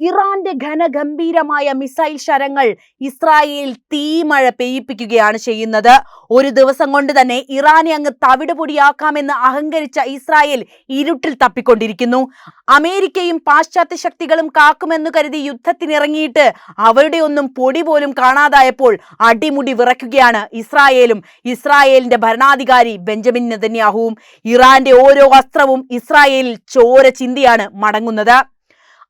ഇറാന്റെ ഘനഗംഭീരമായ missile ശരങ്ങൾ Israel തീമഴ പെയ്യിപ്പിക്കുകയാണ് ചെയ്യുന്നത്. ഒരു ദിവസം കൊണ്ട് തന്നെ ഇറാനെ അങ്ങ് തവിട് പൊടിയാക്കാമെന്ന് അഹങ്കരിച്ച ഇസ്രായേൽ ഇരുട്ടിൽ തപ്പിക്കൊണ്ടിരിക്കുന്നു. അമേരിക്കയും പാശ്ചാത്യ ശക്തികളും കാക്കുമെന്ന് കരുതി യുദ്ധത്തിനിറങ്ങിയിട്ട് അവരുടെ ഒന്നും പൊടി പോലും കാണാതായപ്പോൾ അടിമുടി വിറയ്ക്കുകയാണ് ഇസ്രായേലും. ഇസ്രായേലിന്റെ ഭരണാധികാരി ബെഞ്ചമിൻ നെതന്യാഹുവും ഇറാന്റെ ഓരോ വസ്ത്രവും ഇസ്രായേലിൽ ചോര ചിന്തിയാണ് മടങ്ങുന്നത്.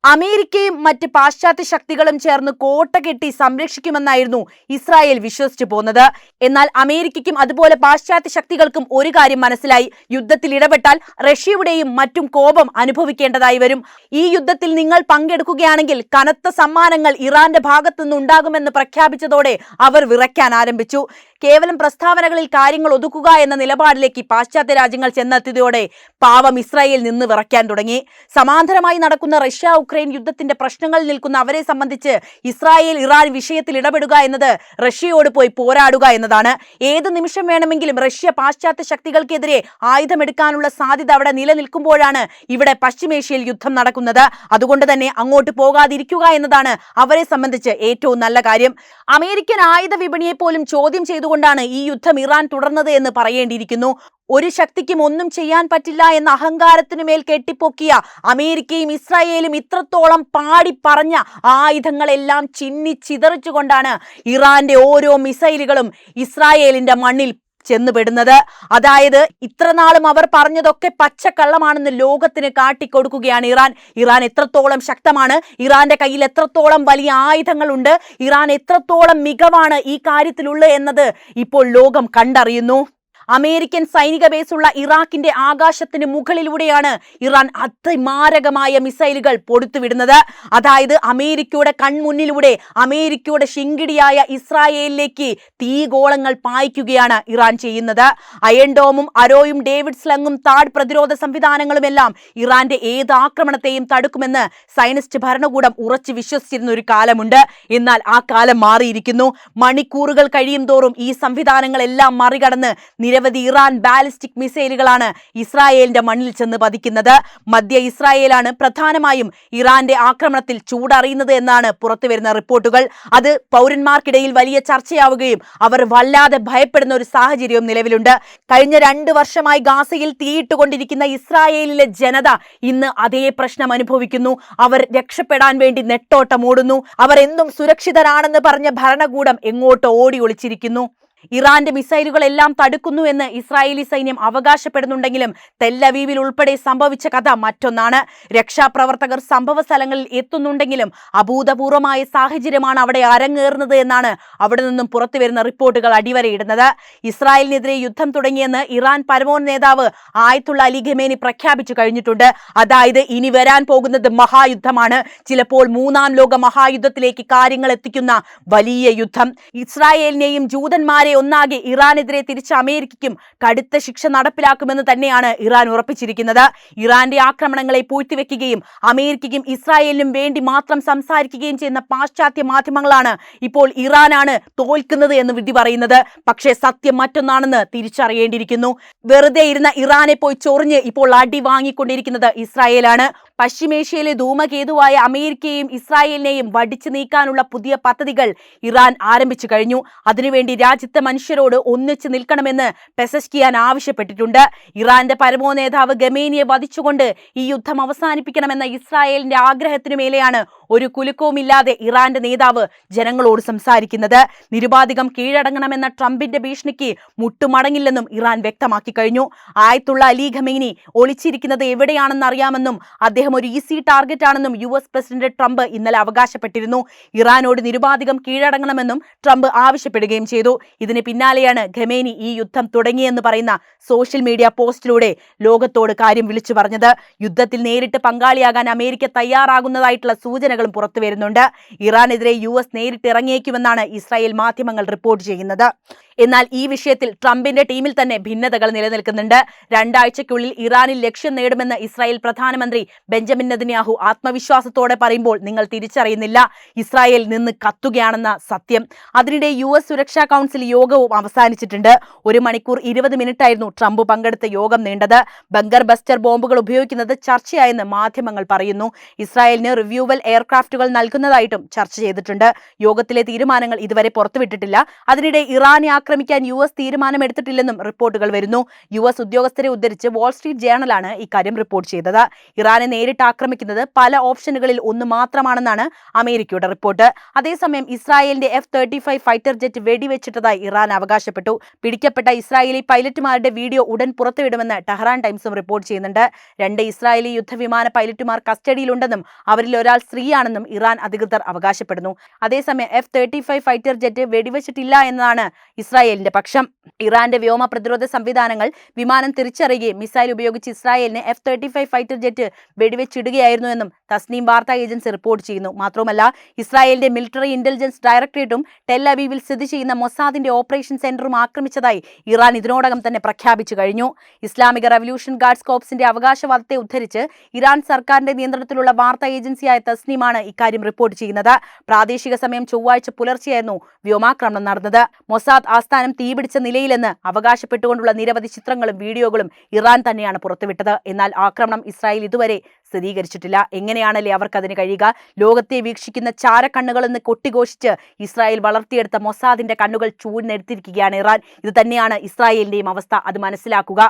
അമേരിക്കയും മറ്റ് പാശ്ചാത്യ ശക്തികളും ചേർന്ന് കോട്ട കെട്ടി സംരക്ഷിക്കുമെന്നായിരുന്നു ഇസ്രായേൽ വിശ്വസിച്ചു പോന്നത്. എന്നാൽ അമേരിക്കയ്ക്കും അതുപോലെ പാശ്ചാത്യ ശക്തികൾക്കും ഒരു കാര്യം മനസ്സിലായി. യുദ്ധത്തിൽ ഇടപെട്ടാൽ റഷ്യയുടെയും മറ്റും കോപം അനുഭവിക്കേണ്ടതായി വരും. ഈ യുദ്ധത്തിൽ നിങ്ങൾ പങ്കെടുക്കുകയാണെങ്കിൽ കനത്ത സമ്മാനങ്ങൾ ഇറാന്റെ ഭാഗത്തുനിന്ന് ഉണ്ടാകുമെന്ന് പ്രഖ്യാപിച്ചതോടെ അവർ വിറയ്ക്കാൻ ആരംഭിച്ചു. കേവലം പ്രസ്താവനകളിൽ കാര്യങ്ങൾ ഒതുക്കുക എന്ന നിലപാടിലേക്ക് പാശ്ചാത്യ രാജ്യങ്ങൾ ചെന്നെത്തിയതോടെ പാവം ഇസ്രായേൽ നിന്ന് വിറയ്ക്കാൻ തുടങ്ങി. സമാന്തരമായി നടക്കുന്ന റഷ്യ ഉക്രൈൻ യുദ്ധത്തിന്റെ പ്രശ്നങ്ങളിൽ നിൽക്കുന്ന അവരെ സംബന്ധിച്ച് ഇസ്രായേൽ ഇറാൻ വിഷയത്തിൽ ഇടപെടുക എന്നത് റഷ്യയോട് പോയി പോരാടുക എന്നതാണ്. ഏത് നിമിഷം വേണമെങ്കിലും റഷ്യ പാശ്ചാത്യ ശക്തികൾക്കെതിരെ ആയുധമെടുക്കാനുള്ള സാധ്യത അവിടെ നിലനിൽക്കുമ്പോഴാണ് ഇവിടെ പശ്ചിമേഷ്യയിൽ യുദ്ധം നടക്കുന്നത്. അതുകൊണ്ട് തന്നെ അങ്ങോട്ട് പോകാതിരിക്കുക എന്നതാണ് അവരെ സംബന്ധിച്ച് ഏറ്റവും നല്ല കാര്യം. അമേരിക്കൻ ആയുധ വിപണിയെ പോലും ചോദ്യം ചെയ്തുകൊണ്ടാണ് ഈ യുദ്ധം ഇറാൻ തുടർന്നത് എന്ന് പറയേണ്ടിയിരിക്കുന്നു? ഒരു ശക്തിക്കും ഒന്നും ചെയ്യാൻ പറ്റില്ല എന്ന അഹങ്കാരത്തിനു മേൽ കെട്ടിപ്പൊക്കിയ അമേരിക്കയും ഇസ്രായേലും ഇത്രത്തോളം പാടി പറഞ്ഞ ആയുധങ്ങളെല്ലാം ചിന്നി ചിതറിച്ചുകൊണ്ടാണ് ഇറാന്റെ ഓരോ മിസൈലുകളും ഇസ്രായേലിന്റെ മണ്ണിൽ ചെന്നുപെടുന്നത്. അതായത് ഇത്രനാളും അവർ പറഞ്ഞതൊക്കെ പച്ചക്കള്ളമാണെന്ന് ലോകത്തിന് കാട്ടിക്കൊടുക്കുകയാണ് ഇറാൻ. ഇറാൻ എത്രത്തോളം ശക്തമാണ് ഇറാന്റെ കയ്യിൽ എത്രത്തോളം വലിയ ആയുധങ്ങളുണ്ട് ഇറാൻ എത്രത്തോളം മികവാണ് ഈ കാര്യത്തിലുള്ളത് എന്നത് ഇപ്പോൾ ലോകം കണ്ടറിയുന്നു. അമേരിക്കൻ സൈനിക ബേസുള്ള ഇറാഖിന്റെ ആകാശത്തിന് മുകളിലൂടെയാണ് ഇറാൻ അതിമാരകമായ മിസൈലുകൾ പൊടുത്തുവിടുന്നത്. അതായത് അമേരിക്കയുടെ കൺമുന്നിലൂടെ അമേരിക്കയുടെ ശിങ്കിടിയായ ഇസ്രായേലിലേക്ക് തീഗോളങ്ങൾ പായിക്കുകയാണ് ഇറാൻ ചെയ്യുന്നത്. അയൻഡോമും അരോയും ഡേവിഡ് സ്ലങ്ങും താഡ് പ്രതിരോധ സംവിധാനങ്ങളുമെല്ലാം ഇറാന്റെ ഏത് ആക്രമണത്തെയും തടുക്കുമെന്ന് സൈനിസ്റ്റ് ഭരണകൂടം ഉറച്ചു വിശ്വസിച്ചിരുന്ന ഒരു കാലമുണ്ട്. എന്നാൽ ആ കാലം മാറിയിരിക്കുന്നു. മണിക്കൂറുകൾ കഴിയും തോറും ഈ സംവിധാനങ്ങളെല്ലാം മറികടന്ന് നിരവധി ഇറാൻ ബാലിസ്റ്റിക് മിസൈലുകളാണ് ഇസ്രായേലിന്റെ മണ്ണിൽ ചെന്ന് പതിക്കുന്നത്. മധ്യ ഇസ്രായേലാണ് പ്രധാനമായും ഇറാന്റെ ആക്രമണത്തിൽ ചൂടറിയുന്നത് എന്നാണ് പുറത്തുവരുന്ന റിപ്പോർട്ടുകൾ. അത് പൗരന്മാർക്കിടയിൽ വലിയ ചർച്ചയാവുകയും അവർ വല്ലാതെ ഭയപ്പെടുന്ന ഒരു സാഹചര്യവും നിലവിലുണ്ട്. കഴിഞ്ഞ രണ്ട് വർഷമായി ഗാസയിൽ തീയിട്ടുകൊണ്ടിരിക്കുന്ന ഇസ്രായേലിലെ ജനത ഇന്ന് അതേ പ്രശ്നം അനുഭവിക്കുന്നു. അവർ രക്ഷപ്പെടാൻ വേണ്ടി നെട്ടോട്ടമോടുന്നു. അവർ എന്നും സുരക്ഷിതരാണെന്ന് പറഞ്ഞ ഭരണകൂടം എങ്ങോട്ട് ഓടി ഒളിച്ചിരിക്കുന്നു? ഇറാന്റെ മിസൈലുകളെല്ലാം തടുക്കുന്നു എന്ന് ഇസ്രായേലി സൈന്യം അവകാശപ്പെടുന്നുണ്ടെങ്കിലും തെല്ലവീവിൽ ഉൾപ്പെടെ സംഭവിച്ച കഥ മറ്റൊന്നാണ്. രക്ഷാപ്രവർത്തകർ സംഭവ സ്ഥലങ്ങളിൽ എത്തുന്നുണ്ടെങ്കിലും അഭൂതപൂർവമായ സാഹചര്യമാണ് അവിടെ അരങ്ങേറുന്നത് എന്നാണ് അവിടെ നിന്നും പുറത്തുവരുന്ന റിപ്പോർട്ടുകൾ അടിവരയിടുന്നത്. ഇസ്രായേലിനെതിരെ യുദ്ധം തുടങ്ങിയെന്ന് ഇറാൻ പരമോൻ നേതാവ് ആയത്തുള്ള അലി ഖമേനി പ്രഖ്യാപിച്ചു കഴിഞ്ഞിട്ടുണ്ട്. അതായത് ഇനി വരാൻ പോകുന്നത് മഹായുദ്ധമാണ്. ചിലപ്പോൾ മൂന്നാം ലോക മഹായുദ്ധത്തിലേക്ക് കാര്യങ്ങൾ എത്തിക്കുന്ന വലിയ യുദ്ധം. ഇസ്രായേലിനെയും ജൂതന്മാരെ ഒന്നാകെ ഇറാനെതിരെ തിരിച്ച് അമേരിക്കയ്ക്കും കടുത്ത ശിക്ഷ നടപ്പിലാക്കുമെന്ന് തന്നെയാണ് ഇറാൻ ഉറപ്പിച്ചിരിക്കുന്നത്. ഇറാന്റെ ആക്രമണങ്ങളെ പൂഴ്ത്തിവെക്കുകയും അമേരിക്കയ്ക്കും ഇസ്രായേലിനും വേണ്ടി മാത്രം സംസാരിക്കുകയും ചെയ്യുന്ന പാശ്ചാത്യ മാധ്യമങ്ങളാണ് ഇപ്പോൾ ഇറാനാണ് തോൽക്കുന്നത് എന്ന് വിധി പറയുന്നത്. പക്ഷേ സത്യം മറ്റൊന്നാണെന്ന് തിരിച്ചറിയേണ്ടിയിരിക്കുന്നു. വെറുതെ ഇരുന്ന ഇറാനെ പോയി ചൊറിഞ്ഞ് ഇപ്പോൾ അടി വാങ്ങിക്കൊണ്ടിരിക്കുന്നത് ഇസ്രായേലാണ്. പശ്ചിമേഷ്യയിലെ ധൂമകേതുവായ അമേരിക്കയെയും ഇസ്രായേലിനെയും വടിച്ചു നീക്കാനുള്ള പുതിയ പദ്ധതികൾ ഇറാൻ ആരംഭിച്ചു കഴിഞ്ഞു. അതിനുവേണ്ടി രാജ്യത്തെ മനുഷ്യരോട് ഒന്നിച്ചു നിൽക്കണമെന്ന് പെസസ്കിയാൻ ആവശ്യപ്പെട്ടിട്ടുണ്ട്. ഇറാന്റെ പരമോ നേതാവ് ഗമേനിയെ വധിച്ചുകൊണ്ട് ഈ യുദ്ധം അവസാനിപ്പിക്കണമെന്ന ഇസ്രായേലിന്റെ ആഗ്രഹത്തിനു മേലെയാണ് ഒരു കുലുക്കവുമില്ലാതെ ഇറാന്റെ നേതാവ് ജനങ്ങളോട് സംസാരിക്കുന്നത്. നിരുപാധികം കീഴടങ്ങണമെന്ന ട്രംപിന്റെ ഭീഷണിക്ക് മുട്ടുമടങ്ങില്ലെന്നും ഇറാൻ വ്യക്തമാക്കി കഴിഞ്ഞു. ആയത്തുള്ള അലി ഖമീനി ഒളിച്ചിരിക്കുന്നത് എവിടെയാണെന്ന് അറിയാമെന്നും അദ്ദേഹം ഒരു ഈസി ടാർഗറ്റ് ആണെന്നും യു എസ് പ്രസിഡന്റ് ട്രംപ് ഇന്നലെ അവകാശപ്പെട്ടിരുന്നു. ഇറാനോട് നിരുപാധികം കീഴടങ്ങണമെന്നും ട്രംപ് ആവശ്യപ്പെടുകയും ചെയ്തു. ഇതിന് പിന്നാലെയാണ് ഖമേനി ഈ യുദ്ധം തുടങ്ങിയെന്ന് പറയുന്ന സോഷ്യൽ മീഡിയ പോസ്റ്റിലൂടെ ലോകത്തോട് കാര്യം വിളിച്ചു പറഞ്ഞത്. യുദ്ധത്തിൽ നേരിട്ട് പങ്കാളിയാകാൻ അമേരിക്ക തയ്യാറാകുന്നതായിട്ടുള്ള സൂചനകളും പുറത്തു വരുന്നുണ്ട്. ഇറാനെതിരെ യു എസ് നേരിട്ട് ഇറങ്ങിയേക്കുമെന്നാണ് ഇസ്രായേൽ മാധ്യമങ്ങൾ റിപ്പോർട്ട് ചെയ്യുന്നത്. എന്നാൽ ഈ വിഷയത്തിൽ ട്രംപിന്റെ ടീമിൽ തന്നെ ഭിന്നതകൾ നിലനിൽക്കുന്നുണ്ട്. രണ്ടാഴ്ചയ്ക്കുള്ളിൽ ഇറാനിൽ ലക്ഷ്യം നേടുമെന്ന് ഇസ്രായേൽ പ്രധാനമന്ത്രി ബെഞ്ചമിൻ നെതന്യാഹു ആത്മവിശ്വാസത്തോടെ പറയുമ്പോൾ നിങ്ങൾ തിരിച്ചറിയുന്നില്ല. ഇസ്രായേൽ നിന്ന് കത്തുകയാണെന്ന സത്യം. അതിനിടെ യു എസ് സുരക്ഷാ കൗൺസിൽ യോഗവും അവസാനിച്ചിട്ടുണ്ട്. ഒരു മണിക്കൂർ ഇരുപത് മിനിറ്റായിരുന്നു ട്രംപ് പങ്കെടുത്ത യോഗം നീണ്ടത്. ബങ്കർ ബസ്റ്റർ ബോംബുകൾ ഉപയോഗിക്കുന്നത് ചർച്ചയായെന്ന് മാധ്യമങ്ങൾ പറയുന്നു. ഇസ്രായേലിന് റിവ്യൂവൽ എയർക്രാഫ്റ്റുകൾ നൽകുന്നതായിട്ടും ചർച്ച ചെയ്തിട്ടുണ്ട്. യോഗത്തിലെ തീരുമാനങ്ങൾ ഇതുവരെ പുറത്തുവിട്ടിട്ടില്ല. അതിനിടെ ഇറാനെ ആക്രമിക്കാൻ യു എസ് തീരുമാനമെടുത്തിട്ടില്ലെന്നും റിപ്പോർട്ടുകൾ വരുന്നു. യു എസ് ഉദ്യോഗസ്ഥരെ ഉദ്ധരിച്ച് വാൾസ്ട്രീറ്റ് ജേണലാണ് ഇക്കാര്യം റിപ്പോർട്ട് ചെയ്തത്. ഇറാനെ നേരിട്ട് ആക്രമിക്കുന്നത് പല ഓപ്ഷനുകളിൽ ഒന്ന് മാത്രമാണെന്നാണ് അമേരിക്കയുടെ റിപ്പോർട്ട്. അതേസമയം ഇസ്രായേലിന്റെ F thirty five fighter jet വെടിവെച്ചിട്ടതായി Iran അവകാശപ്പെട്ടു. പിടിക്കപ്പെട്ട ഇസ്രായേലി പൈലറ്റുമാരുടെ വീഡിയോ ഉടൻ പുറത്തുവിടുമെന്ന് ടെഹ്റാൻ ടൈംസും റിപ്പോർട്ട് ചെയ്യുന്നുണ്ട്. രണ്ട് ഇസ്രായേലി യുദ്ധവിമാന പൈലറ്റുമാർ കസ്റ്റഡിയിലുണ്ടെന്നും അവരിൽ ഒരാൾ സ്ത്രീയാണെന്നും ഇറാൻ അധികൃതർ അവകാശപ്പെടുന്നു. അതേസമയം F thirty five fighter jet വെടിവെച്ചിട്ടില്ല എന്നതാണ് ഇസ്രായേലിന്റെ പക്ഷം. ഇറാന്റെ വ്യോമ പ്രതിരോധ സംവിധാനങ്ങൾ വിമാനം തിരിച്ചറിയുകയും മിസൈൽ ഉപയോഗിച്ച് ഇസ്രായേലിന് F thirty five fighter jet വെടിവെച്ചിടുകയായിരുന്നു എന്നും തസ്നീം വാർത്താ ഏജൻസി റിപ്പോർട്ട് ചെയ്യുന്നു. മാത്രമല്ല ഇസ്രായേലിന്റെ മിലിറ്ററി ഇന്റലിജൻസ് ഡയറക്ടറേറ്റും ടെൽ അവീവിൽ സ്ഥിതി ചെയ്യുന്ന മൊസാദിന്റെ ഓപ്പറേഷൻ സെന്ററും ആക്രമിച്ചതായി ഇറാൻ ഇതിനോടകം തന്നെ പ്രഖ്യാപിച്ചു കഴിഞ്ഞു. ഇസ്ലാമിക റവല്യൂഷൻ ഗാർഡ്സ് കോപ്സിന്റെ അവകാശവാദത്തെ ഉദ്ധരിച്ച് ഇറാൻ സർക്കാരിന്റെ നിയന്ത്രണത്തിലുള്ള വാർത്താ ഏജൻസിയായ തസ്നീമാണ് ഇക്കാര്യം റിപ്പോർട്ട് ചെയ്യുന്നത്. പ്രാദേശിക സമയം ചൊവ്വാഴ്ച പുലർച്ചെയായിരുന്നു വ്യോമാക്രമണം നടന്നത്. മൊസാദ് ആസ്ഥാനം തീപിടിച്ച നിലയിലെന്ന് അവകാശപ്പെട്ടുകൊണ്ടുള്ള നിരവധി ചിത്രങ്ങളും വീഡിയോകളും ഇറാൻ തന്നെയാണ് പുറത്തുവിട്ടത്. എന്നാൽ ആക്രമണം ഇസ്രായേൽ ഇതുവരെ സ്ഥിരീകരിച്ചിട്ടില്ല. എങ്ങനെയാണല്ലേ അവർക്ക് അവർക്കതിന് കഴിയുക? ലോകത്തെ വീക്ഷിക്കുന്ന ചാരക്കണ്ണുകളെന്ന് കൊട്ടിഘോഷിച്ച് ഇസ്രായേൽ വളർത്തിയെടുത്ത മൊസാദിന്റെ കണ്ണുകൾ ചൂടിനെടുത്തിരിക്കുകയാണ് ഇറാൻ. ഇത് തന്നെയാണ് ഇസ്രായേലിന്റെയും അവസ്ഥ. അത് മനസ്സിലാക്കുക.